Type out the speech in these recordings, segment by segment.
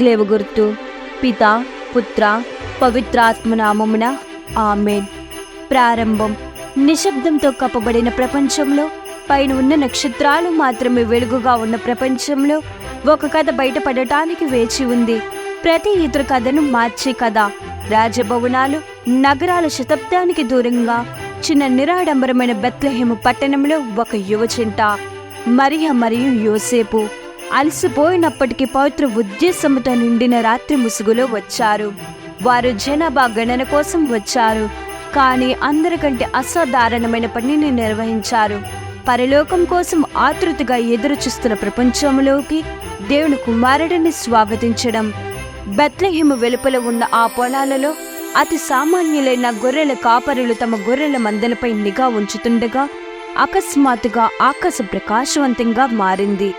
స్లేవ గుర్తు. పిత పుత్ర పవిత్రాత్మనామమున ఆమెన్. ప్రారంభం. నిశ్శబ్దంతో కప్పబడిన ప్రపంచంలో పైన ఉన్న నక్షత్రాలు మాత్రమే వెలుగుగా ఉన్న ప్రపంచంలో ఒక కథ బయటపడటానికి వేచి ఉంది. ప్రతి ఇతర కథను మార్చే కథ. రాజభవనాలు నగరాల శతాబ్దానికి దూరంగా చిన్న నిరాడంబరమైన బెత్లహేము పట్టణంలో ఒక యువచింట మరియ మరియు యోసేపు. అలసిపోయినప్పటికీ పవిత్ర ఉద్దేశంతో నిండిన రాత్రి ముసుగులో వచ్చారు. వారు జనాభా గణన కోసం వచ్చారు. కానీ అందరికంటే అసాధారణమైన పనిని నిర్వహించారు. పరలోకం కోసం ఆతృతగా ఎదురు చూస్తున్న ప్రపంచంలోకి దేవుని కుమారుడిని స్వాగతించడం. బెత్లహిమ వెలుపల ఉన్న ఆ పొలాలలో అతి సామాన్యులైన గొర్రెల కాపరులు తమ గొర్రెల మందలపై నిఘా ఉంచుతుండగా అకస్మాత్తుగా ఆకాశ ప్రకాశవంతంగా మారింది.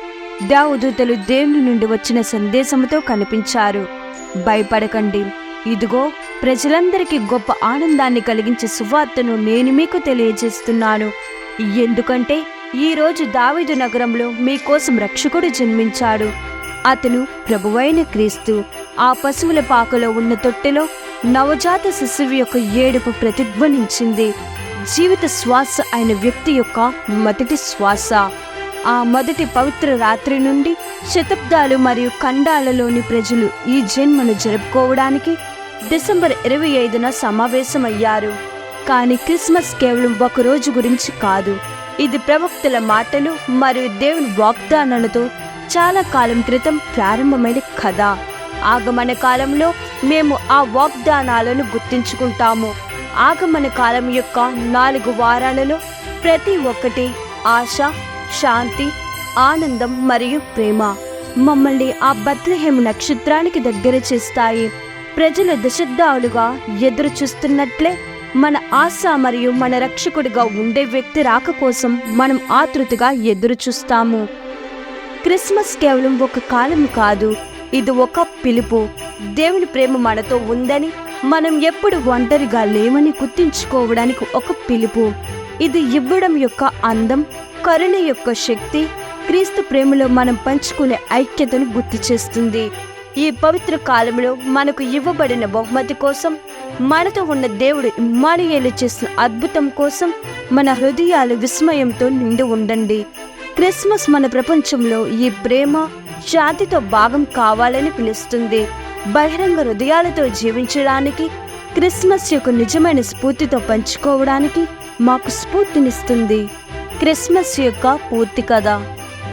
దేవదూతలు దేవుని నుండి వచ్చిన సందేశంతో కనిపించారు. భయపడకండి. ఇదిగో ప్రజలందరికీ గొప్ప ఆనందాన్ని కలిగించే సువార్తను నేను మీకు తెలియజేస్తున్నాను. ఎందుకంటే ఈరోజు దావీదు నగరంలో మీకోసం రక్షకుడు జన్మించాడు. అతను ప్రభువైన క్రీస్తు. ఆ పశువుల పాకలో ఉన్న తొట్టెలో నవజాత శిశువు యొక్క ఏడుపు ప్రతిధ్వనించింది. జీవిత శ్వాస అయిన వ్యక్తి యొక్క మొదటి శ్వాస. ఆ మొదటి పవిత్ర రాత్రి నుండి శతాబ్దాలు మరియు ఖండాలలోని ప్రజలు ఈ జన్మను జరుపుకోవడానికి డిసెంబర్ ఇరవై ఐదున సమావేశమయ్యారు. కానీ క్రిస్మస్ కేవలం ఒక రోజు గురించి కాదు. ఇది ప్రవక్తల మాటలు మరియు దేవుని వాగ్దానాలతో చాలా కాలం క్రితం ప్రారంభమైన కథ. ఆగమన కాలంలో మేము ఆ వాగ్దానాలను గుర్తించుకుంటాము. ఆగమన కాలం యొక్క నాలుగు వారాలలో ప్రతి ఒక్కటి ఆశ శాంతి ఆనందం మరియు ప్రేమ మమ్మల్ని ఆ బత్లహేమ నక్షత్రానికి దగ్గర చేస్తాయి. ప్రజలు దశాబ్దాలుగా ఎదురు చూస్తున్నట్లే మన ఆశ మరియు మన రక్షకుడిగా ఉండే వ్యక్తి రాక కోసం మనం ఆతృతగా ఎదురు చూస్తాము క్రిస్మస్ కేవలం ఒక కాలం కాదు ఇది ఒక పిలుపు. దేవుని ప్రేమ మనతో ఉందని మనం ఎప్పుడు ఒంటరిగా లేవని గుర్తించుకోవడానికి ఒక పిలుపు. ఇది ఇవ్వడం యొక్క అందం కరుణ యొక్క శక్తి క్రీస్తు ప్రేమలో మనం పంచుకునే ఐక్యతను గుర్తు చేస్తుంది. ఈ పవిత్ర కాలంలో మనకు ఇవ్వబడిన బహుమతి కోసం మనతో ఉన్న దేవుడు ఇమ్మానుయేలు చేసిన అద్భుతం కోసం మన హృదయాలు విస్మయంతో నిండి ఉండండి. క్రిస్మస్ మన ప్రపంచంలో ఈ ప్రేమ శాంతితో భాగం కావాలని పిలుస్తుంది. బహిరంగ హృదయాలతో జీవించడానికి క్రిస్మస్ యొక్క నిజమైన స్ఫూర్తితో పంచుకోవడానికి మాకు స్ఫూర్తినిస్తుంది. క్రిస్మస్ యొక్క పూర్తి కథ.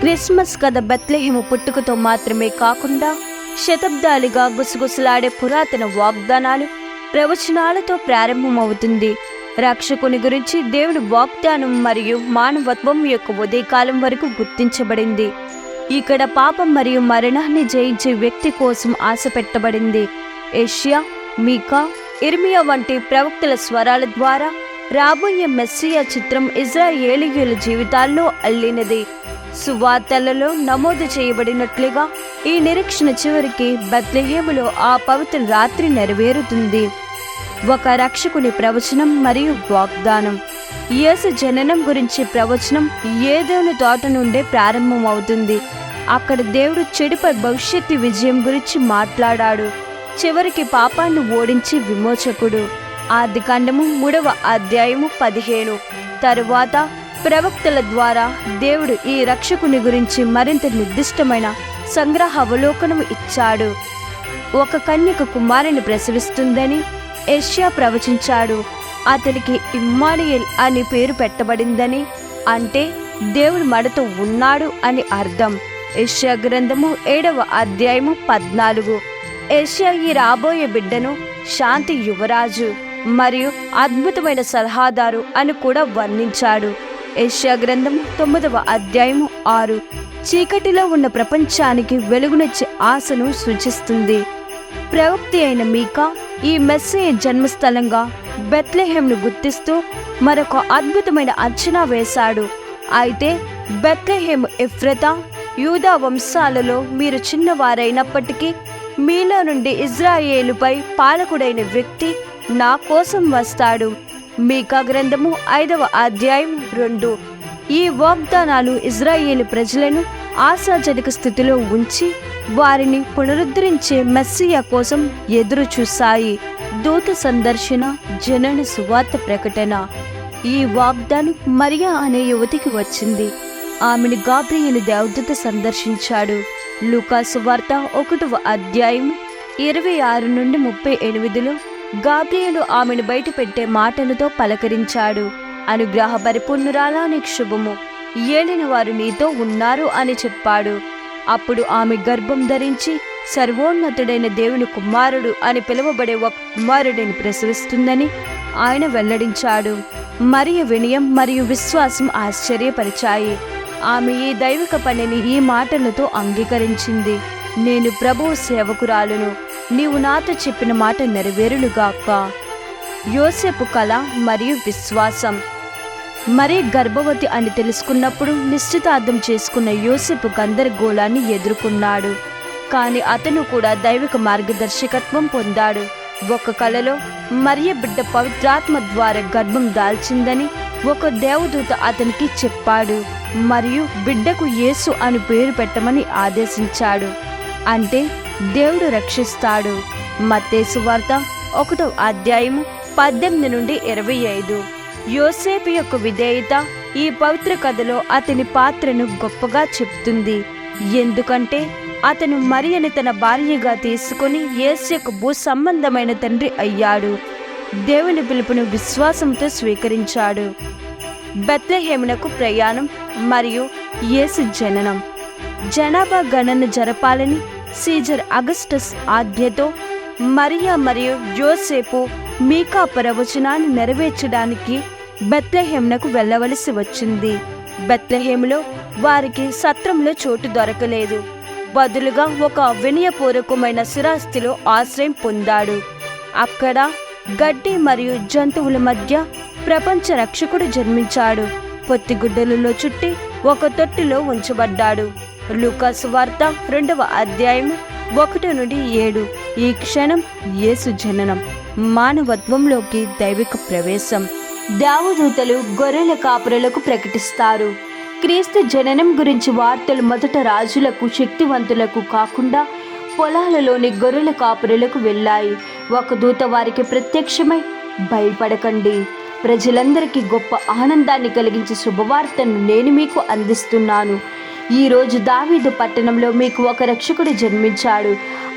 క్రిస్మస్ కథ బెత్లెహేము పుట్టుకతో మాత్రమే కాకుండా శతాబ్దాలుగా గుసగుసలాడే పురాతన వాగ్దానాలు ప్రవచనాలతో ప్రారంభమవుతుంది. రక్షకుని గురించి దేవుని వాగ్దానం మరియు మానవత్వం యొక్క ఉదయకాలం వరకు గుర్తించబడింది. ఇక్కడ పాపం మరియు మరణాన్ని జయించే వ్యక్తి కోసం ఆశ పెట్టబడింది ఏషియా మీకా ఇర్మియా వంటి ప్రవక్తల స్వరాల ద్వారా రాబోయే మెస్సియా చిత్రం ఇజ్రాయేలీయుల జీవితాల్లో అల్లినది. సువార్తలలో నమోదు చేయబడినట్లుగా ఈ నిరీక్షణ చివరికి బత్లెహేములో ఆ పవిత్ర రాత్రి నెరవేరుతుంది. ఒక రక్షకుని ప్రవచనం మరియు వాగ్దానం. యేసు జననం గురించి ప్రవచనం ఏదోని తోట నుండే ప్రారంభమవుతుంది. అక్కడ దేవుడు చెడుపై భవిష్యత్తు విజయం గురించి మాట్లాడాడు. చివరికి పాపాన్ని ఓడించి విమోచకుడు. ఆది కాండము మూడవ అధ్యాయము పదిహేను. తరువాత ప్రవక్తల ద్వారా దేవుడు ఈ రక్షకుని గురించి మరింత నిర్దిష్టమైన సంగ్రహ అవలోకనము ఇచ్చాడు. ఒక కన్యక కుమారుని ప్రసవిస్తుందని ఏషియా ప్రవచించాడు. అతనికి ఇమ్మానియల్ అని పేరు పెట్టబడిందని అంటే దేవుడు మడతో ఉన్నాడు అని అర్థం. ఏషియా గ్రంథము ఏడవ అధ్యాయము పద్నాలుగు. ఏషియా ఈ రాబోయే బిడ్డను శాంతి యువరాజు. మరియు అద్భుతమైన సలహాదారు అని కూడా వర్ణించాడు. ఏషియా గ్రంథం తొమ్మిదవ అధ్యాయము ఆరు. చీకటిలో ఉన్న ప్రపంచానికి వెలుగునిచ్చే ఆశను సూచిస్తుంది. ప్రవక్తి అయిన మీకా ఈ మెస్సయ జన్మస్థలంగా బెత్లెహెంను గుర్తిస్తూ మరొక అద్భుతమైన అంచనా వేశాడు. అయితే బెత్లెహేమ్ ఎఫ్రతా యూదా వంశాలలో మీరు చిన్నవారైనప్పటికీ మీలో నుండి ఇజ్రాయేలుపై పాలకుడైన వ్యక్తి నా కోసం వస్తాడు. మీకా గ్రంథము ఐదవ అధ్యాయం రెండు. ఈ వాగ్దానాలు ఇజ్రాయేలు ప్రజలను ఆశాజనక స్థితిలో ఉంచి వారిని పునరుద్ధరించే మెస్సియా కోసం ఎదురు చూశాయి. దూత సందర్శన జనన సువార్త ప్రకటన. ఈ వాగ్దానం మరియా అనే యువతికి వచ్చింది. ఆమెను గాబ్రియలు దేవదూత సందర్శించాడు. లూకాసు వార్త ఒకటవ అధ్యాయం ఇరవై ఆరు నుండి ముప్పై ఎనిమిదిలో గాబ్రియలు ఆమెను బయట పెట్టే మాటలతో పలకరించాడు. అనుగ్రహ పరిపూర్ణురాలా నీకు శుభము ఏలిన వారు నీతో ఉన్నారు అని చెప్పాడు. అప్పుడు ఆమె గర్భం ధరించి సర్వోన్నతుడైన దేవుని కుమారుడు అని పిలువబడే ఒక కుమారుడిని ప్రసవిస్తుందని ఆయన వెల్లడించాడు. మరియు వినయం మరియు విశ్వాసం ఆశ్చర్యపరిచాయి. ఆమె ఈ దైవిక పనిని ఈ మాటలతో అంగీకరించింది. నేను ప్రభువు సేవకురాలును. నీవు నాతో చెప్పిన మాట నెరవేరునుగాక యోసేపు కళ మరియు విశ్వాసం. మరీ గర్భవతి అని తెలుసుకున్నప్పుడు నిశ్చితార్థం చేసుకున్న యోసేపు గందరగోళాన్ని ఎదుర్కొన్నాడు. కానీ అతను కూడా దైవిక మార్గదర్శకత్వం పొందాడు. ఒక కలలో మరియ బిడ్డ పవిత్రాత్మ ద్వారా గర్భం దాల్చిందని ఒక దేవదూత అతనికి చెప్పాడు. మరియు బిడ్డకు యేసు అని పేరు పెట్టమని ఆదేశించాడు. అంటే దేవుడు రక్షిస్తాడు. మత్తేసు వార్త ఒకటో అధ్యాయము పద్దెనిమిది నుండి ఇరవై ఐదు. యోసేపు యొక్క విధేయత ఈ పవిత్ర కథలో అతని పాత్రను గొప్పగా చెప్తుంది. ఎందుకంటే అతను మరియని తన భార్యగా తీసుకుని యేసు యొక్క భూ సంబంధమైన తండ్రి అయ్యాడు. దేవుని పిలుపును విశ్వాసంతో స్వీకరించాడు. బెత్లహేమునకు ప్రయాణం మరియు యేసు జననం. జనాభా గణన జరపాలని సీజర్ అగస్టస్ ఆజ్ఞతో మరియా మరియు యోసేపు మీకా ప్రవచనాన్ని నెరవేర్చడానికి బెత్లహేమునకు వెళ్ళవలసి వచ్చింది. బెత్లహేములో వారికి సత్రంలో చోటు దొరకలేదు. బదులుగా ఒక వినయపూర్వకమైన స్థిరాస్తిలో ఆశ్రయం పొందాడు. అక్కడ గడ్డి మరియు జంతువుల మధ్య ప్రపంచ రక్షకుడు జన్మించాడు. పొత్తిగుడ్డలలో చుట్టి ఒక తొట్టిలో ఉంచబడ్డాడు. లూకాసు వార్త రెండవ అధ్యాయం ఒకటి నుండి ఏడు. ఈ క్షణం యేసు జననం మానవత్వంలోకి దైవిక ప్రవేశం. దేవదూతలు గొర్రెల కాపురులకు ప్రకటిస్తారు. క్రీస్తు జననం గురించి వార్తలు మొదట రాజులకు శక్తివంతులకు కాకుండా పొలాలలోని గొర్రెల కాపురులకు వెళ్ళాయి. ఒక దూత వారికి ప్రత్యక్షమై భయపడకండి. ప్రజలందరికీ గొప్ప ఆనందాన్ని కలిగించే శుభవార్తను నేను మీకు అందిస్తున్నాను. ఈరోజు దావీదు పట్టణంలో మీకు ఒక రక్షకుడు జన్మించాడు.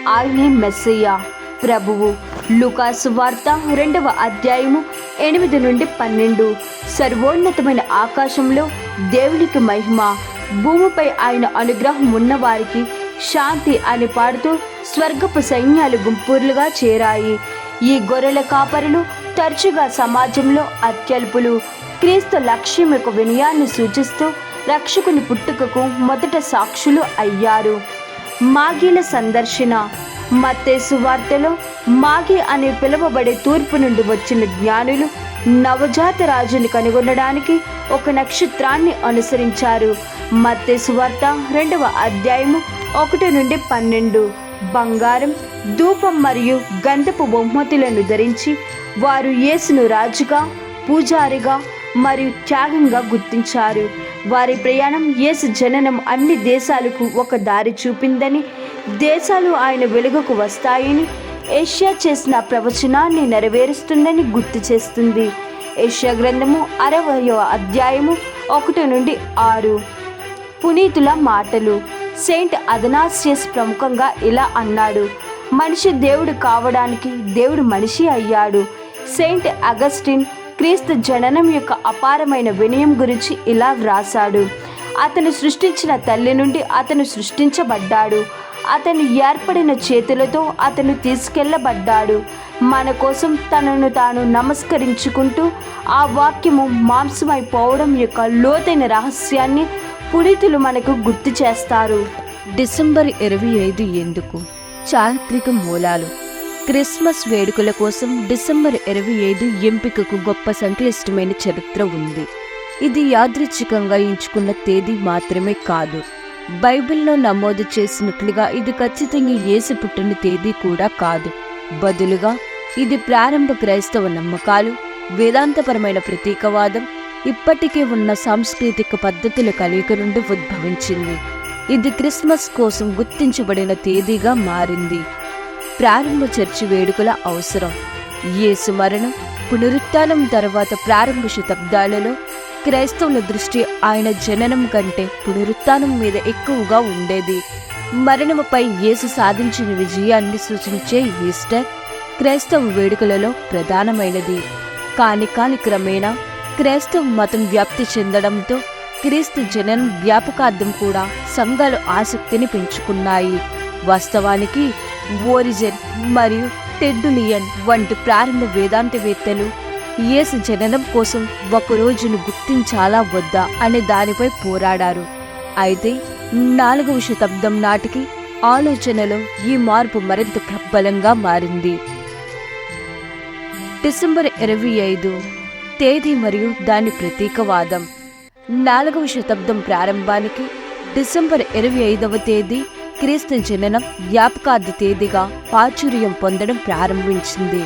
ఆయనే మెస్సయ్య. ప్రభువు లుకాసు వార్త రెండవ అధ్యాయము ఎనిమిది నుండి పన్నెండు. సర్వోన్నతమైన ఆకాశంలో దేవునికి మహిమ. భూమిపై ఆయన అనుగ్రహం ఉన్నవారికి శాంతి అని పాడుతూ స్వర్గపు సైన్యాలు గుంపూర్లుగా చేరాయి. ఈ గొర్రెల కాపరులు తరచుగా సమాజంలో అత్యల్పులు. క్రీస్తు లక్ష్యం యొక్క వినయాన్ని సూచిస్తూ రక్షకుని పుట్టుకకు మొదట సాక్షులు అయ్యారు. మాగీల సందర్శన. మత్తేసు వార్తలో మాగి అని పిలువబడే తూర్పు నుండి వచ్చిన జ్ఞానులు నవజాత రాజుని కనుగొనడానికి ఒక నక్షత్రాన్ని అనుసరించారు. మత్తేసు వార్త రెండవ అధ్యాయము ఒకటి నుండి పన్నెండు. బంగారం ధూపం మరియు గంధపు బహుమతులను ధరించి వారు యేసును రాజుగా పూజారిగా మరియు త్యాగంగా గుర్తించారు. వారి ప్రయాణం యేసు జననం అన్ని దేశాలకు ఒక దారి చూపిందని దేశాలు ఆయన వెలుగుకు వస్తాయని ఏషియా చేసిన ప్రవచనాన్ని నెరవేరుస్తుందని గుర్తు చేస్తుంది. ఏషియా గ్రంథము అరవయో అధ్యాయము ఒకటి నుండి ఆరు. పునీతుల మాటలు సెయింట్ అదనాసియస్ ప్రముఖంగా ఇలా అన్నాడు మనిషి దేవుడు కావడానికి దేవుడు మనిషి అయ్యాడు. సెయింట్ అగస్టిన్ క్రీస్తు జననం యొక్క అపారమైన వినయం గురించి ఇలా వ్రాసాడు అతను సృష్టించిన తల్లి నుండి అతను సృష్టించబడ్డాడు. అతను ఏర్పడిన చేతులతో అతను తీసుకెళ్ళబడ్డాడు మన కోసం తనను తాను నమస్కరించుకుంటూ ఆ వాక్యము మాంసమైపోవడం యొక్క లోతైన రహస్యాన్ని పునీతులు మనకు గుర్తు చేస్తారు. డిసెంబర్ ఇరవై ఐదు ఎందుకు? చారిత్రక మూలాలు. క్రిస్మస్ వేడుకల కోసం డిసెంబర్ ఇరవై ఐదు ఎంపికకు గొప్ప సంక్లిష్టమైన చరిత్ర ఉంది. ఇది యాదృచ్ఛికంగా ఎంచుకున్న తేదీ మాత్రమే కాదు. బైబిల్లో నమోదు చేసినట్లుగా ఇది ఖచ్చితంగా యేసు పుట్టిన తేదీ కూడా కాదు. బదులుగా ఇది ప్రారంభ క్రైస్తవ నమ్మకాలు వేదాంతపరమైన ప్రతీకవాదం ఇప్పటికే ఉన్న సాంస్కృతిక పద్ధతుల కలయిక నుండి ఉద్భవించింది. ఇది క్రిస్మస్ కోసం గుర్తించబడిన తేదీగా మారింది. ప్రారంభ చర్చి వేడుకల అవసరం. యేసు మరణం పునరుత్నం తర్వాత ప్రారంభ శతాబ్దాలలో క్రైస్తవుల దృష్టి ఆయన జననం కంటే పునరుత్నం మీద ఎక్కువగా ఉండేది. మరణముపై యేసు సాధించిన విజయాన్ని సూచించే ఈస్టర్ క్రైస్తవ వేడుకలలో ప్రధానమైనది. కాని కాని క్రమేణా క్రైస్తవ మతం వ్యాప్తి చెందడంతో క్రీస్తు జననం వ్యాపకార్థం కూడా సంఘాలు ఆసక్తిని పెంచుకున్నాయి. వాస్తవానికి ఓరిజన్ మరియు టెడ్డులియన్ వంటి ప్రారంభ వేదాంతవేత్తలు యేసు జననం కోసం ఒక రోజును గుర్తించాలా వద్దా అనే దానిపై పోరాడారు. అయితే నాలుగవ శతాబ్దం నాటికి ఆలోచనలో ఈ మార్పు మరింత ప్రబలంగా మారింది. డిసెంబర్ ఇరవై ఐదు తేదీ మరియు దాని ప్రతీకవాదం. నాలుగవ శతాబ్దం ప్రారంభానికి డిసెంబర్ ఇరవై ఐదవ తేదీ క్రీస్తు జననం జ్ఞాపకార్థ తేదీగా ప్రాచుర్యం పొందడం ప్రారంభించింది.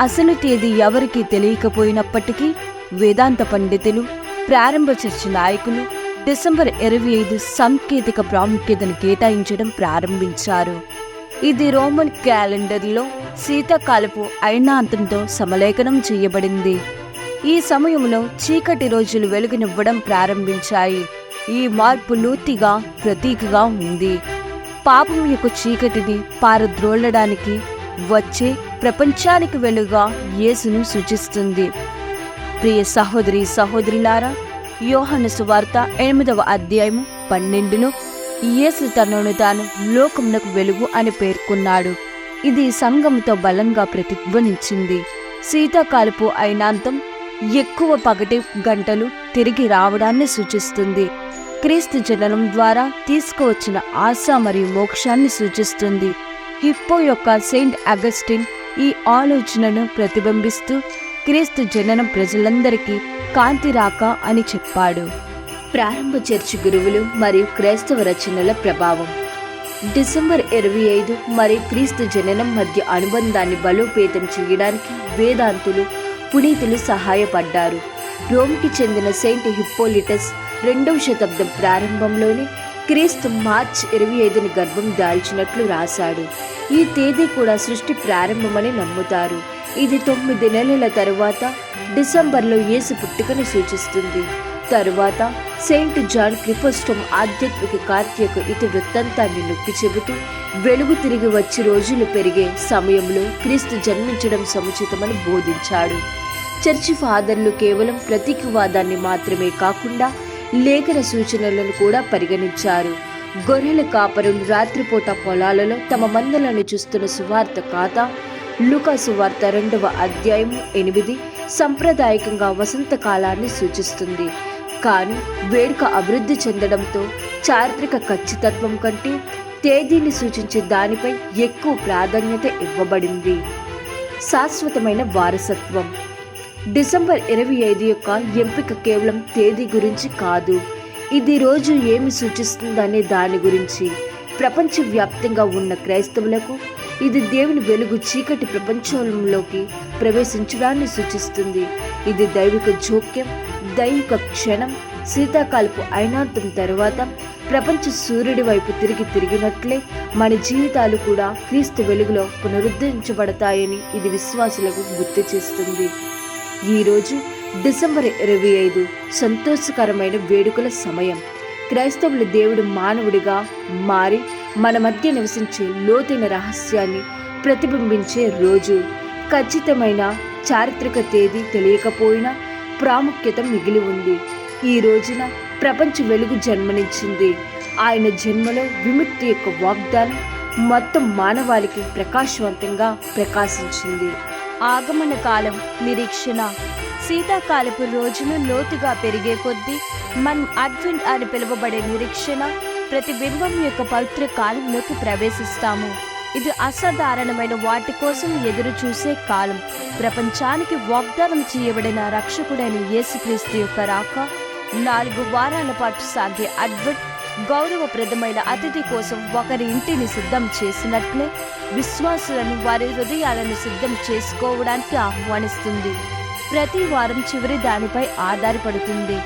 అసలు తేదీ ఎవరికీ తెలియకపోయినప్పటికీ వేదాంత పండితులు ప్రారంభ చర్చి నాయకులు డిసెంబర్ ఇరవై ఐదు సాంకేతిక ప్రాముఖ్యతను కేటాయించడం ప్రారంభించారు. ఇది రోమన్ క్యాలెండర్లో శీతాకాలపు అయినాంతంతో సమలేఖనం చేయబడింది. ఈ సమయంలో చీకటి రోజులు వెలుగునివ్వడం ప్రారంభించాయి. ఈ మార్పు లూతిగా ప్రతీకగా ఉంది. పాపం యొక్క చీకటిని పారద్రోలడానికి వచ్చే ప్రపంచానికి వెలుగా యేసును సూచిస్తుంది. ప్రియ సహోదరి సహోదరులారా యోహన సువార్త ఎనిమిదవ అధ్యాయము పన్నెండును యేసు తనను తాను లోకమునకు వెలుగు అని పేర్కొన్నాడు. ఇది సంఘముతో బలంగా ప్రతిధ్వనించింది. శీతాకాలపు అయినాంతం ఎక్కువ పగటి గంటలు తిరిగి రావడాన్ని సూచిస్తుంది. క్రీస్తు జననం ద్వారా తీసుకువచ్చిన ఆశ మరియు మోక్షాన్ని సూచిస్తుంది. హిప్పో యొక్క సెయింట్ అగస్టిన్ ఈ ఆలోచనను ప్రతిబింబిస్తూ క్రీస్తు జననం ప్రజలందరికీ కాంతి రాక అని చెప్పాడు. ప్రారంభ చర్చి గురువులు మరియు క్రైస్తవ రచనల ప్రభావం. డిసెంబర్ ఇరవై ఐదు మరియు క్రీస్తు జననం మధ్య అనుబంధాన్ని బలోపేతం చేయడానికి వేదాంతులు పునీతులు సహాయపడ్డారు. రోమ్కి చెందిన సెయింట్ హిప్పోలిటస్ రెండవ శతాబ్దం ప్రారంభంలోనే క్రీస్తు మార్చ్ ఇరవై ఐదుని గర్భం దాల్చినట్లు రాశాడు. ఈ తేదీ కూడా సృష్టి ప్రారంభమని నమ్ముతారు. ఇది తొమ్మిది నెలల తరువాత డిసెంబర్లో యేసు పుట్టుకను సూచిస్తుంది. తరువాత సెయింట్ జాన్ క్రిపోస్టమ్ ఆధ్యాత్మిక కార్తీయకు ఇతి వృత్తాంతాన్ని నొక్కి చెబుతూ వెలుగు తిరిగి వచ్చి రోజులు పెరిగే సమయంలో క్రీస్తు జన్మించడం సముచితమని బోధించాడు. చర్చి ఫాదర్లు కేవలం ప్రతీకవాదాన్ని మాత్రమే కాకుండా లేఖన సూచనలను కూడా పరిగణించారు. గొర్రెల కాపరులు రాత్రిపూట పొలాలలో తమ మందలను చూస్తున్న సువార్త ఖాతా లుకా సువార్త రెండవ అధ్యాయం ఎనిమిది సంప్రదాయకంగా వసంతకాలాన్ని సూచిస్తుంది. కానీ వేడుక అభివృద్ధి చెందడంతో చారిత్రక ఖచ్చితత్వం కంటే తేదీని సూచించే దానిపై ఎక్కువ ప్రాధాన్యత ఇవ్వబడింది. శాశ్వతమైన వారసత్వం. డిసెంబర్ ఇరవై ఐదు యొక్క ఎంపిక కేవలం తేదీ గురించి కాదు. ఇది రోజు ఏమి సూచిస్తుందనే దాని గురించి. ప్రపంచవ్యాప్తంగా ఉన్న క్రైస్తవులకు ఇది దేవుని వెలుగు చీకటి ప్రపంచంలోకి ప్రవేశించడాన్ని సూచిస్తుంది. ఇది దైవిక జోక్యం దైవిక క్షణం శీతాకాలపు అయినాంతం తర్వాత ప్రపంచ సూర్యుడి వైపు తిరిగి తిరిగినట్లే మన జీవితాలు కూడా క్రీస్తు వెలుగులో పునరుద్ధరించబడతాయని ఇది విశ్వాసులకు గుర్తు చేస్తుంది. ఈరోజు డిసెంబర్ ఇరవై ఐదు సంతోషకరమైన వేడుకల సమయం. క్రైస్తవులు దేవుడు మానవుడిగా మారి మన మధ్య నివసించే లోతైన రహస్యాన్ని ప్రతిబింబించే రోజు. ఖచ్చితమైన చారిత్రక తేదీ తెలియకపోయినా ప్రాముఖ్యత మిగిలి ఉంది. ఈ రోజున ప్రపంచ వెలుగు జన్మనిచ్చింది. ఆయన జన్మలో విముక్తి యొక్క వాగ్దానం మొత్తం మానవాళికి ప్రకాశవంతంగా ప్రకాశించింది. ఆగమన కాలం నిరీక్షణ. శీతాకాలపు రోజును లోతుగా పెరిగే కొద్దీ మనం అడ్వెంట్ అని పిలువబడే నిరీక్షణ ప్రతిబింబం యొక్క పవిత్ర కాలంలోకి ప్రవేశిస్తాము. ఇది అసాధారణమైన వాటి కోసం ఎదురు చూసే కాలం. ప్రపంచానికి వాగ్దానం చేయబడిన రక్షకుడైన యేసుక్రీస్తు యొక్క రాక నాలుగు వారాల పాటు సాగే అడ్వెంట్ గౌరవప్రదమైన అతిథి కోసం ఒకరి ఇంటిని సిద్ధం చేసినట్లే విశ్వాసులను వారి హృదయాలను సిద్ధం చేసుకోవడానికి ఆహ్వానిస్తుంది. ప్రతి వారం చివరి దానిపై ఆధారపడుతుంది.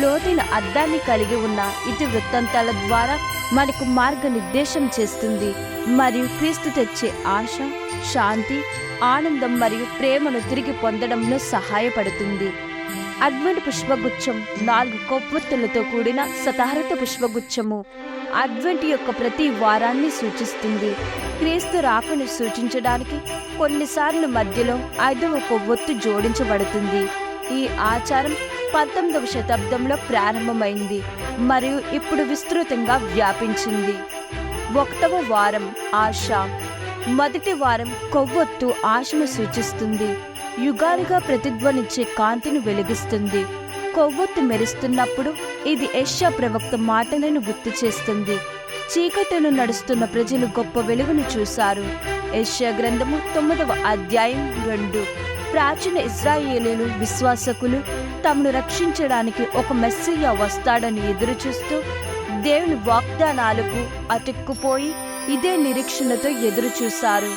లోతైన అర్థాన్ని కలిగి ఉన్న ఇటు వృత్తాంతాల ద్వారా మనకు మార్గనిర్దేశం చేస్తుంది. మరియు క్రీస్తు తెచ్చే ఆశ శాంతి ఆనందం మరియు ప్రేమను తిరిగి పొందడంలో సహాయపడుతుంది. అడ్వెంట్ పుష్పగుచ్చం నాలుగు కొవ్వొత్తులతో కూడిన శతహరిత పుష్పగుచ్చము. అడ్వెంట్ యొక్క ప్రతి వారాన్ని సూచిస్తుంది. క్రీస్తు రాకను సూచించడానికి కొన్నిసార్లు మధ్యలో ఐదవ కొవ్వొత్తు జోడించబడుతుంది. ఈ ఆచారం పంతొమ్మిదవ శతాబ్దంలో ప్రారంభమైంది మరియు ఇప్పుడు విస్తృతంగా వ్యాపించింది. ఒకటవ వారం ఆశ. మొదటి వారం కొవ్వొత్తు ఆశను సూచిస్తుంది. యుగాలుగా ప్రతిధ్వనించే కాంతిని వెలిగిస్తుంది. కొవ్వొత్తు మెరుస్తున్నప్పుడు ఇది యష్యా ప్రవక్త మాటలను గుర్తు చేస్తుంది. చీకటిను నడుస్తున్న ప్రజలు గొప్ప వెలుగును చూశారు. యష్యా గ్రంథము తొమ్మిదవ అధ్యాయం రెండు. ప్రాచీన ఇజ్రాయేలీలు విశ్వాసకులు తమను రక్షించడానికి ఒక మెస్సయ్య వస్తాడని ఎదురుచూస్తూ దేవుని వాగ్దానాలకు అతుక్కుపోయి ఇదే నిరీక్షణతో ఎదురుచూశారు.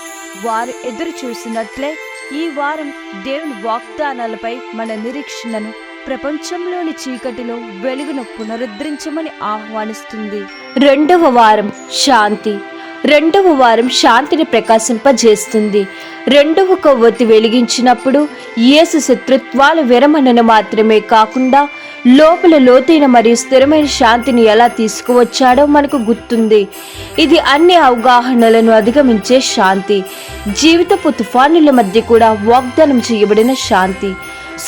వారు ఎదురు చూసినట్లే ఈ వారం దేవుని వాగ్దానాలపై మన నిరీక్షణను ప్రపంచంలోని చీకటిలో వెలుగును పునరుద్ధరించమని ఆహ్వానిస్తుంది. రెండవ వారం శాంతి. రెండవ వారం శాంతిని ప్రకాశింపజేస్తుంది. రెండవ కొవ్వొత్తి వెలిగించినప్పుడు యేసు శత్రుత్వాల విరమణను మాత్రమే కాకుండా లోపల లోతైన మరియు స్థిరమైన శాంతిని ఎలా తీసుకువచ్చాడో మనకు గుర్తుంది. ఇది అన్ని అవగాహనలను అధిగమించే శాంతి. జీవితపు తుఫానుల మధ్య కూడా వాగ్దానం చేయబడిన శాంతి.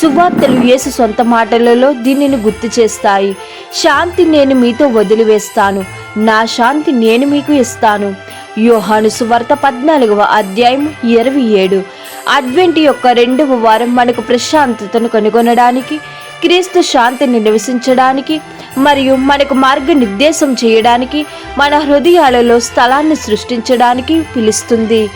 సువార్తలు యేసు సొంత మాటలలో దీనిని గుర్తు చేస్తాయి. శాంతి నేను మీతో వదిలివేస్తాను. నా శాంతి నేను మీకు ఇస్తాను. యోహాను సువార్త పద్నాలుగవ అధ్యాయం ఇరవై ఏడు. అడ్వెంట్ యొక్క రెండవ వారం మనకు ప్రశాంతతను కనుగొనడానికి క్రీస్తు శాంతిని నివసించడానికి మరియు మనకు మార్గనిర్దేశం చేయడానికి మన హృదయాలలో స్థలాన్ని సృష్టించడానికి పిలుస్తుంది.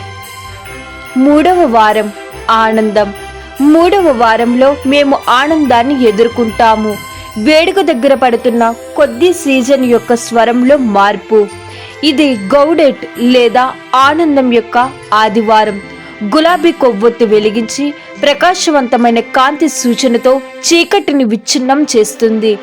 మూడవ వారం ఆనందం. మూడవ వారంలో మేము ఆనందాన్ని ఎదుర్కొంటాము. వేడుక దగ్గర పడుతున్న కొద్ది సీజన్ యొక్క స్వరంలో మార్పు. ఇది గౌడెట్ లేదా ఆనందం యొక్క ఆదివారం. గులాబీ కొవ్వొత్తి వెలిగించి ప్రకాశవంతమైన కాంతి సూచనతో చీకటిని విచ్ఛిన్నం చేస్తుంది.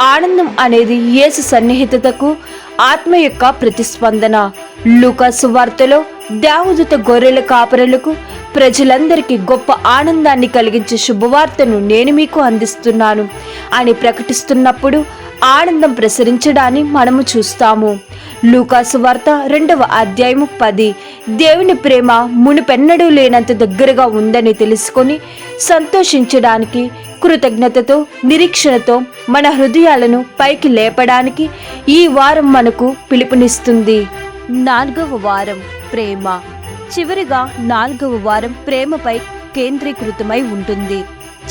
ఆనందం అనేది యేసు సన్నిహితతకు ఆత్మ యొక్క ప్రతిస్పందన. లూకాసు వార్తలో దావుదత గొర్రెల కాపరులకు ప్రజలందరికీ గొప్ప ఆనందాన్ని కలిగించే శుభవార్తను నేను మీకు అందిస్తున్నాను. అని ప్రకటిస్తున్నప్పుడు ఆనందం ప్రసరించడాన్ని మనము చూస్తాము. లూకాసు వార్త రెండవ అధ్యాయము పది. దేవుని ప్రేమ మునిపెన్నడూ లేనంత దగ్గరగా ఉందని తెలుసుకొని సంతోషించడానికి కృతజ్ఞతతో నిరీక్షణతో మన హృదయాలను పైకి లేపడానికి ఈ వారం మనకు పిలుపునిస్తుంది. నాలుగవ వారం ప్రేమ. చివరిగా నాలుగవ వారం ప్రేమపై కేంద్రీకృతమై ఉంటుంది.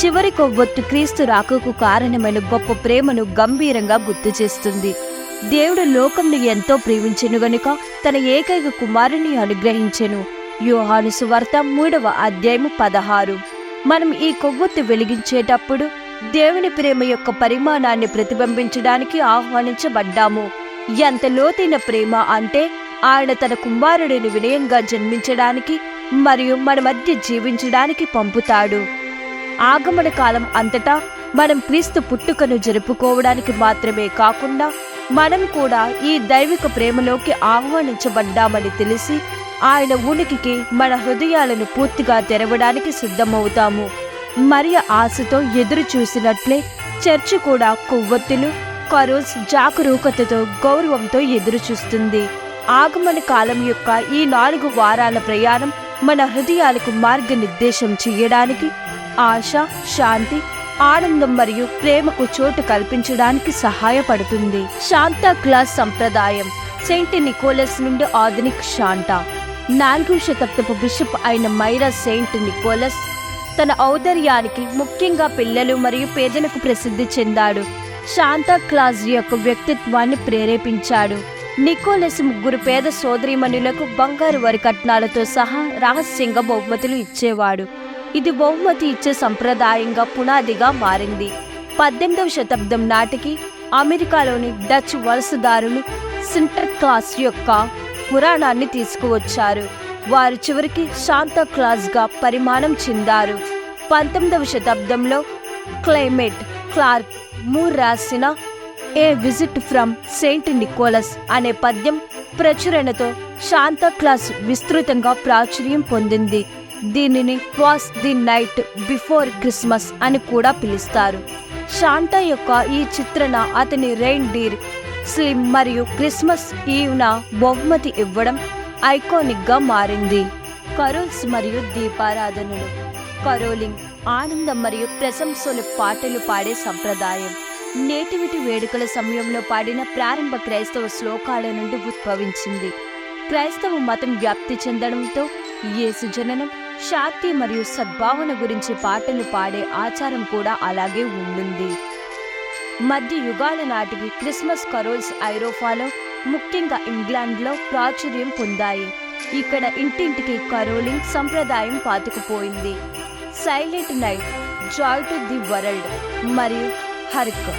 చివరి కొవ్వొత్తు క్రీస్తు రాకకు కారణమైన గొప్ప ప్రేమను గంభీరంగా గుర్తు చేస్తుంది దేవుడు లోకంను ఎంతో ప్రేమించెను గనుక తన ఏకైక కుమారుని అనుగ్రహించెను. యోహాను సువార్త మూడవ అధ్యాయము పదహారు. మనం ఈ కొవ్వొత్తి వెలిగించేటప్పుడు దేవుని ప్రేమ యొక్క పరిమాణాన్ని ప్రతిబింబించడానికి ఆహ్వానించబడ్డాము. ఎంత లోతైన ప్రేమ అంటే ఆయన తన కుమారుడిని వినయంగా జన్మించడానికి మరియు మన మధ్య జీవించడానికి పంపుతాడు. ఆగమన కాలం అంతటా మనం క్రీస్తు పుట్టుకను జరుపుకోవడానికి మాత్రమే కాకుండా మనం కూడా ఈ దైవిక ప్రేమలోకి ఆహ్వానించబడ్డామని తెలిసి ఆయన ఉనికికి మన హృదయాలను పూర్తిగా తెరవడానికి సిద్ధమవుతాము. మరి ఆశతో ఎదురు చూసినట్లే చర్చి కూడా కొవ్వొత్తులు కరోస్ జాగరూకతతో గౌరవంతో ఎదురు చూస్తుంది. ఆగమన కాలం యొక్క ఈ నాలుగు వారాల ప్రయాణం మన హృదయాలకు మార్గనిర్దేశం చేయడానికి ఆశ శాంతి ఆనందం మరియు ప్రేమకు చోటు కల్పించడానికి సహాయపడుతుంది. శాంతా క్లాస్ సంప్రదాయం. సెయింట్ నికోలస్ నుండి ఆధునిక్ శాంటా నాలుగవ శతాబ్దపు బిషప్ అయిన మైరా సెయింట్ నికోలస్ తన ఔదర్యానికి ముఖ్యంగా పిల్లలు మరియు పేదలకు ప్రసిద్ధి చెందాడు. శాంతా క్లాజ్ యొక్క వ్యక్తిత్వాన్ని ప్రేరేపించాడు. నికోలస్ ముగ్గురు పేద సోదరీమణులకు బంగారు వరి కట్నాలతో సహా రహస్యంగా బహుమతులు ఇచ్చేవాడు. ఇది బహుమతి ఇచ్చే సంప్రదాయంగా పునాదిగా మారింది. పద్దెనిమిదవ శతాబ్దం నాటికి అమెరికాలోని డచ్ వలసదారులు సింటర్ క్లాస్ యొక్క పురాణాన్ని తీసుకువచ్చారు. వారు చివరికి శాంతా క్లాస్గా పరిమాణం చెందారు. పంతొమ్మిదవ శతాబ్దంలో క్లైమేట్ క్లార్క్ మూర్ రాసిన a visit from Saint Nicholas అనే పద్యం ప్రచురణతో శాంతా క్లాస్ విస్తృతంగా ప్రాచుర్యం పొందింది. దీనిని was the night before Christmas అని కూడా పిలుస్తారు. శాంటా యొక్క ఈ చిత్రణ అతని రెయిన్ డీర్ స్లిమ్ మరియు క్రిస్మస్ ఈవ్న బహుమతి ఇవ్వడం ఐకానిక్గా మారింది. కరోల్స్ మరియు దీపారాధనలు కరోలింగ్ ఆనందం మరియు ప్రశంసలు పాటలు పాడే సంప్రదాయం. నేటివిటి వేడుకల సమయంలో పాడిన ప్రారంభ క్రైస్తవ శ్లోకాల నుండి ఉద్భవించింది. క్రైస్తవ మతం వ్యాప్తి చెందడంతో యేసు జననం శాంతి మరియు సద్భావన గురించి పాటలు పాడే ఆచారం కూడా అలాగే ఉండింది మధ్య యుగాల నాటికి క్రిస్మస్ కరోల్స్ ఐరోపాలో ముఖ్యంగా ఇంగ్లాండ్లో ప్రాచుర్యం పొందాయి. ఇక్కడ ఇంటింటికి కరోలింగ్ సంప్రదాయం పాతుకుపోయింది. Silent night joy to the world మరియు hark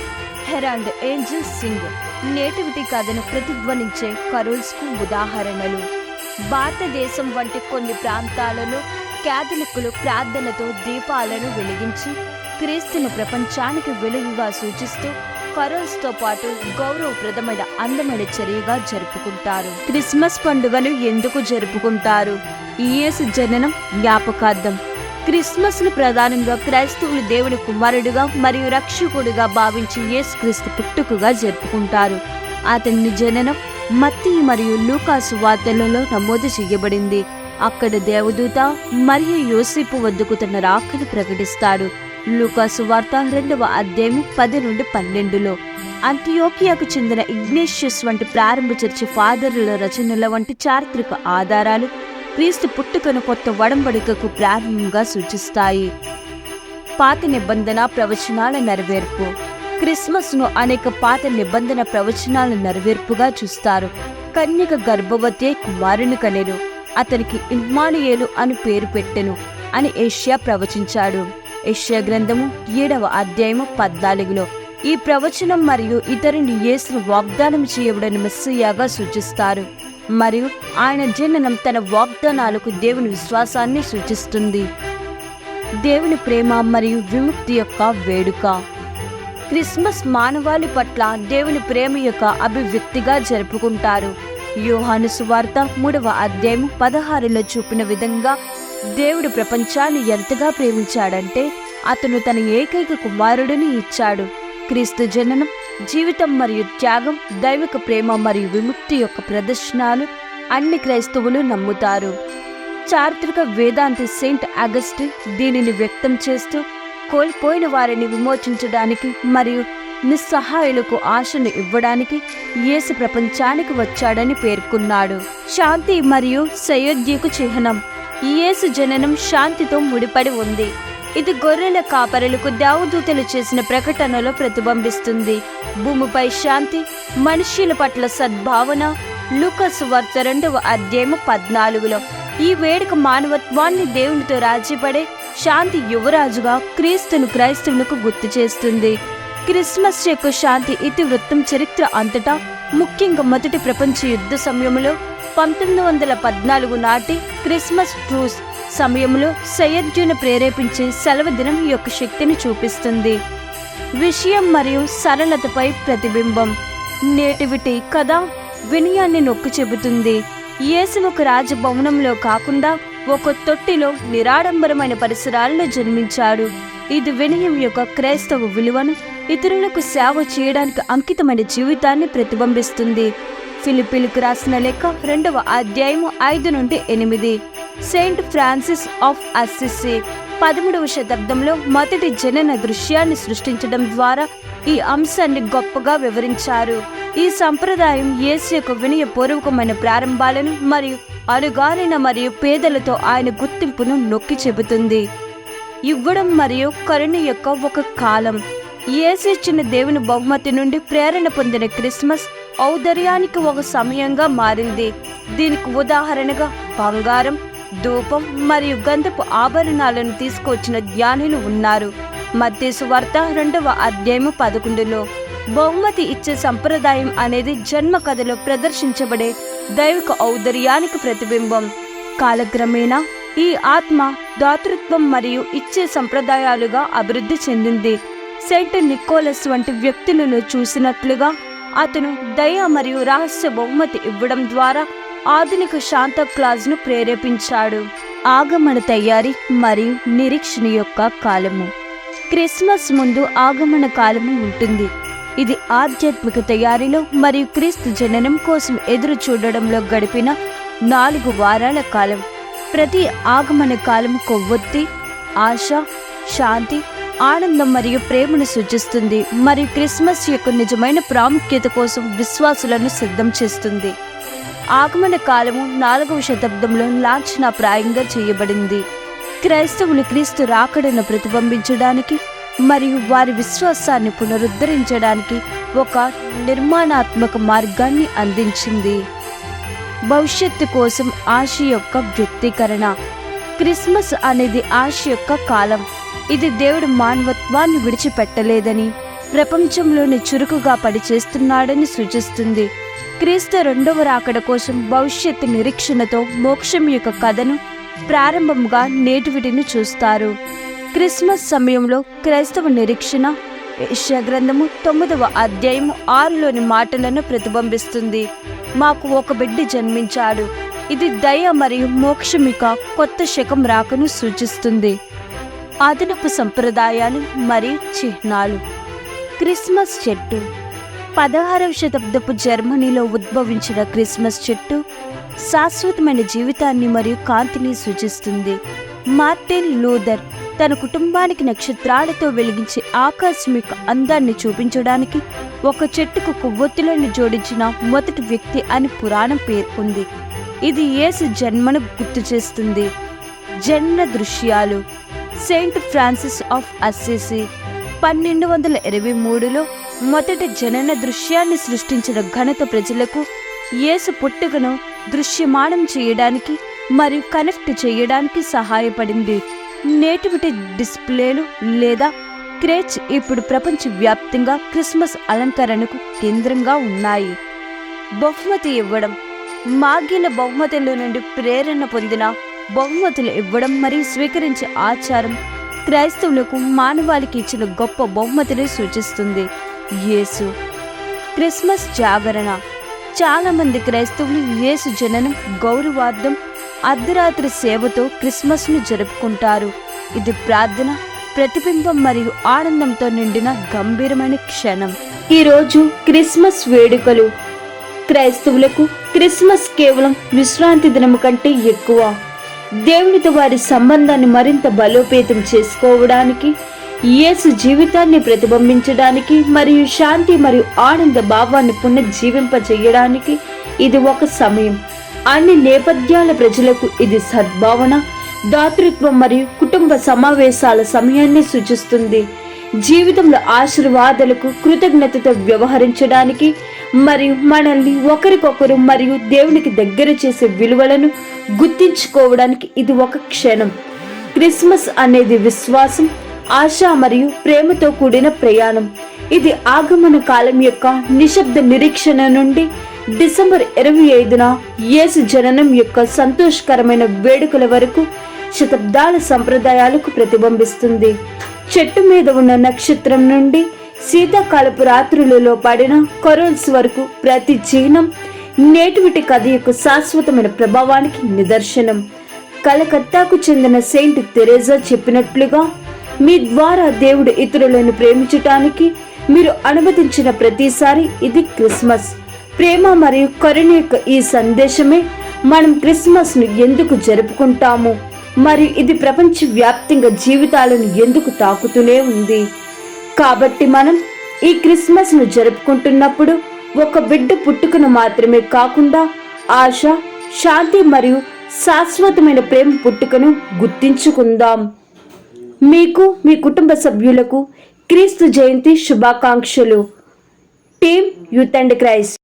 herald angel sing nativity కథను ప్రతిధ్వనించే కరోల్స్కు ఉదాహరణలు. భారతదేశం వంటి కొన్ని ప్రాంతాలలో క్యాథలిక్కులు ప్రార్థనతో దీపాలను వెలిగించి క్రీస్తును ప్రపంచానికి వెలుగుగా సూచిస్తూ కరోల్స్తో పాటు గౌరవప్రదమైన అందమైన చర్యగా జరుపుకుంటారు. క్రిస్మస్ పండుగను ఎందుకు జరుపుకుంటారు? యేసు జననం జ్ఞాపకార్థం. క్రిస్మస్ను ప్రధానంగా క్రైస్తవులు దేవుడి కుమారుడుగా మరియు రక్షకుడిగా భావించి యేసు క్రీస్తు పుట్టుకగా జరుపుకుంటారు. అతని జననం మత్తి మరియు లూకాసు వార్తలలో నమోదు చేయబడింది. అక్కడ దేవదూత మరియు యోసేపు వద్దకు తన రాకను ప్రకటిస్తాడు. లూకాసు వార్త రెండవ అధ్యాయం పది నుండి పన్నెండులో. అంత్యోకియాకు చెందిన ఇగ్నేషియస్ వంటి ప్రారంభ చర్చి ఫాదర్ల రచనల వంటి చారిత్రక ఆధారాలు క్రీస్తు పుట్టుకను కొత్త వడంబడికకు ప్రారంభంగా సూచిస్తాయి. పాత నిబంధన ప్రవచనాల నెరవేర్పు. క్రిస్మస్ను అనేక పాత నిబంధన ప్రవచనాల నెరవేర్పుగా చూస్తారు. కన్యక గర్భవతి కుమారుని కనెను అతనికి ఇమ్మానుయేలు అని పేరు పెట్టెను అని ఏషియా ప్రవచించాడు. ఏషియా గ్రంథము ఏడవ అధ్యాయము పద్నాలుగులో ఈ ప్రవచనం మరియు ఇతరుని యేసును వాగ్దానం చేయబడిన మెస్సయ్యాగా సూచిస్తారు. మరియు ఆయన జననం తన వాగ్దానాలకు దేవుని విశ్వాసాన్ని సూచిస్తుంది. దేవుని ప్రేమ మరియు విముక్తి యొక్క వేడుక. క్రిస్మస్ మానవాళి పట్ల దేవుని ప్రేమ యొక్క అభివ్యక్తిగా జరుపుకుంటారు. యోహాను సువార్త మూడవ అధ్యాయం పదహారులో చూపిన విధంగా దేవుడు ప్రపంచాన్ని ఎంతగా ప్రేమించాడంటే అతను తన ఏకైక కుమారుడిని ఇచ్చాడు. క్రీస్తు జననం జీవితం మరియు త్యాగం దైవిక ప్రేమ మరియు విముక్తి యొక్క ప్రదర్శనలు అన్ని క్రైస్తవులు నమ్ముతారు. చారిత్రక వేదాంతి సెయింట్ అగస్టిన్ దీనిని వ్యక్తం చేస్తూ కోల్పోయిన వారిని విమోచించడానికి మరియు నిస్సహాయులకు ఆశను ఇవ్వడానికి యేసు ప్రపంచానికి వచ్చాడని పేర్కొన్నాడు. శాంతి మరియు సయోధ్యకు చిహ్నం. యేసు జననం శాంతితో ముడిపడి ఉంది. ఇది గొర్రెల కాపరులకు దేవదూతలు చేసిన ప్రకటనలో ప్రతిబింబిస్తుంది. భూమిపై శాంతి మనుష్యుల పట్ల సద్భావన లూకస్ వార్త రెండవ అధ్యాయము పద్నాలుగులో. ఈ వేడుక మానవత్వాన్ని దేవునితో రాజీపడే శాంతి యువరాజుగా క్రీస్తును క్రైస్తవులకు గుర్తు చేస్తుంది. క్రిస్మస్ యొక్క శాంతి ఇతివృత్తం చరిత్ర అంతటా ముఖ్యంగా మొదటి ప్రపంచ యుద్ధ సమయంలో పంతొమ్మిది వందల పద్నాలుగు నాటి క్రిస్మస్ ట్రూస్ సమయంలో సయ్యద్యును ప్రేరేపించే సెలవు దినం యొక్క శక్తిని చూపిస్తుంది. విషయం మరియు సరళతపై ప్రతిబింబం. నేటివిటీ కథ వినయాన్ని నొక్కి చెబుతుంది. యేసు ఒక రాజభవనంలో కాకుండా ఒక తొట్టిలో నిరాడంబరమైన పరిసరాల్లో జన్మించాడు. ఇది వినయం యొక్క క్రైస్తవ విలువను ఇతరులకు సేవ చేయడానికి అంకితమైన జీవితాన్ని ప్రతిబింబిస్తుంది. ఫిలిపిలకు రాసిన లేఖ రెండవ అధ్యాయము ఐదు నుండి ఎనిమిది. సెయింట్ ఫ్రాన్సిస్ ఆఫ్ అసిస్సి పదమూడవ శతాబ్దంలో మొదటి జనన దృశ్యాన్ని సృష్టించడం ద్వారా ఈ అంశాన్ని గొప్పగా వివరించారు. ఈ సంప్రదాయం యేసు యొక్క వినయపూర్వకమైన ప్రారంభాలను మరియు అడుగారిన మరియు పేదలతో ఆయన గుర్తింపును నొక్కి చెబుతుంది. ఇవ్వడం మరియు కరుణ యొక్క ఒక కాలం. ఇచ్చిన దేవుని బహుమతి నుండి ప్రేరణ పొందిన క్రిస్మస్ ఔదర్యానికి ఒక సమయంగా మారింది. దీనికి ఉదాహరణగా బంగారం ధూపం మరియు గంధపు ఆభరణాలను తీసుకొచ్చిన జ్ఞానులు ఉన్నారు. మత్తేసు వార్త రెండవ అధ్యాయము పదకొండులో బహుమతి ఇచ్చే సంప్రదాయం అనేది జన్మ కథలో ప్రదర్శించబడే దైవిక ఔదర్యానికి ప్రతిబింబం. కాలక్రమేణా ఈ ఆత్మ దాతృత్వం మరియు ఇచ్చే సంప్రదాయాలుగా అభివృద్ధి చెందింది. సెయింట్ నికోలస్ వంటి వ్యక్తులను చూసినట్లుగా అతను దయ మరియు రహస్య బహుమతి ఇవ్వడం ద్వారా ఆధునిక శాంత క్లాజ్ను ప్రేరేపించాడు. ఆగమన తయారీ మరియు నిరీక్షణ యొక్క కాలము. క్రిస్మస్ ముందు ఆగమన కాలము ఉంటుంది. ఇది ఆధ్యాత్మిక తయారీలో మరియు క్రీస్తు జననం కోసం ఎదురు చూడడంలో గడిపిన నాలుగు వారాల కాలం. ప్రతి ఆగమన కాలం కొవ్వొత్తి ఆశ శాంతి ఆనందం మరియు ప్రేమను సూచిస్తుంది. మరియు క్రిస్మస్ యొక్క నిజమైన ప్రాముఖ్యత కోసం విశ్వాసులను సిద్ధం చేస్తుంది. ఆగమన కాలము నాలుగవ శతాబ్దంలో లాంఛనప్రాయంగా చేయబడింది. క్రైస్తవులు క్రీస్తు రాకడను ప్రతిబింబించడానికి మరియు వారి విశ్వాసాన్ని పునరుద్ధరించడానికి ఒక నిర్మాణాత్మక మార్గాన్ని అందించింది. భవిష్యత్తు కోసం ఆశ యొక్క వ్యక్తీకరణ. క్రిస్మస్ అనేది ఆశ యొక్క కాలం. ఇది దేవుడు మానవత్వాన్ని విడిచిపెట్టలేదని ప్రపంచంలోని చురుకుగా పనిచేస్తున్నాడని సూచిస్తుంది. క్రీస్తు రెండవ రాకడ కోసం భవిష్యత్తు నిరీక్షణతో మోక్షం యొక్క కథను ప్రారంభంగా నేటివిటిని చూస్తారు. క్రిస్మస్ సమయంలో క్రైస్తవ నిరీక్షణ గ్రంథము తొమ్మిదవ అధ్యాయము ఆరులోని మాటలను ప్రతిబింబిస్తుంది. మాకు ఒక బిడ్డ జన్మించాడు. ఇది దయ మరియు మోక్షమిక కొత్త శకం రాకను సూచిస్తుంది. అదనపు సంప్రదాయాలు మరియు చిహ్నాలు. క్రిస్మస్ చెట్టు. పదహారవ శతాబ్దపు జర్మనీలో ఉద్భవించిన క్రిస్మస్ చెట్టు శాశ్వతమైన జీవితాన్ని మరియు కాంతిని సూచిస్తుంది. మార్టిన్ లూథర్ తన కుటుంబానికి నక్షత్రాలతో వెలిగించే ఆకస్మిక అందాన్ని చూపించడానికి ఒక చెట్టుకు కొవ్వొత్తులను జోడించిన మొదటి వ్యక్తి అని పురాణం పేర్కొంది. ఇది యేసు జన్మను గుర్తు చేస్తుంది జన్మ దృశ్యాలు. సెయింట్ ఫ్రాన్సిస్ ఆఫ్ అస్సిసి పన్నెండు వందల ఇరవై మూడులో మొదటి జనన దృశ్యాన్ని సృష్టించిన ఘనత ప్రజలకు యేసు పుట్టుకను దృశ్యమానం చేయడానికి మరియు కనెక్ట్ చేయడానికి సహాయపడింది. నేటివిటీ డిస్ప్లేలు లేదా క్రేచ్ ఇప్పుడు ప్రపంచవ్యాప్తంగా క్రిస్మస్ అలంకరణకు కేంద్రంగా ఉన్నాయి. బహుమతి ఇవ్వడం మాగిన బహుమతుల నుండి ప్రేరణ పొందిన బహుమతులు ఇవ్వడం మరియు స్వీకరించే ఆచారం క్రైస్తవులకు మానవాళికి ఇచ్చిన గొప్ప బహుమతిని సూచిస్తుంది. యేసు క్రిస్మస్ జాగరణ. చాలామంది క్రైస్తవులు యేసు జననం గౌరవార్థం అర్ధరాత్రి సేవతో క్రిస్మస్ను జరుపుకుంటారు. ఇది ప్రార్థన ప్రతిబింబం మరియు ఆనందంతో నిండిన గంభీరమైన క్షణం. ఈరోజు క్రిస్మస్ వేడుకలు క్రైస్తవులకు క్రిస్మస్ కేవలం విశ్రాంతి దినము కంటే ఎక్కువ. దేవునితో వారి సంబంధాన్ని మరింత బలోపేతం చేసుకోవడానికి యేసు జీవితాన్ని ప్రతిబింబించడానికి మరియు శాంతి మరియు ఆనంద భావాన్ని పునర్జీవింపజేయడానికి ఇది ఒక సమయం. అన్ని నేపథ్యాల ప్రజలకు ఇది సద్భావన దాతృత్వం మరియు కుటుంబ సమావేశాల సమయాన్ని సూచిస్తుంది. జీవితంలో ఆశీర్వాదాలకు కృతజ్ఞతతో వ్యవహరించడానికి మరియు మనల్ని ఒకరికొకరు మరియు దేవునికి దగ్గర చేసే విలువలను గుర్తించుకోవడానికి ఇది ఒక క్షణం. క్రిస్మస్ అనేది విశ్వాసం ఆశ మరియు ప్రేమతో కూడిన ప్రయాణం. ఇది ఆగమన కాలం యొక్క నిశ్శబ్ద నిరీక్షణ నుండి డిసెంబర్ ఇరవై ఐదున యేసు జననం యొక్క సంతోషకరమైన వేడుకల వరకు శతాబ్దాల సంప్రదాయాలకు ప్రతిబింబిస్తుంది. చెట్టు మీద ఉన్న నక్షత్రం నుండి శీతాకాలపు రాత్రులలో పడిన కొరల్స్ వరకు ప్రతి చిహ్నం నేటివిటి కథ యొక్క శాశ్వతమైన ప్రభావానికి నిదర్శనం. కలకత్తాకు చెందిన సెయింట్ తెరేజా చెప్పినట్లుగా మీ ద్వారా దేవుడు ఇతరులను ప్రేమించటానికి మీరు అనుమతించిన ప్రతిసారి ఇది క్రిస్మస్. ప్రేమ మరియు కరుణ యొక్క ఈ సందేశమే మనం క్రిస్మస్ను ఎందుకు జరుపుకుంటాము? మరియు ఇది ప్రపంచ వ్యాప్తంగా జీవితాలను ఎందుకు తాకుతూనే ఉంది? కాబట్టి మనం ఈ క్రిస్మస్ను జరుపుకుంటున్నప్పుడు ఒక బిడ్డ పుట్టుకను మాత్రమే కాకుండా ఆశ శాంతి మరియు శాశ్వతమైన ప్రేమ పుట్టుకను గుర్తించుకుందాం. మీకు మీ కుటుంబ సభ్యులకు క్రీస్తు జయంతి శుభాకాంక్షలు. Team youth and Christ.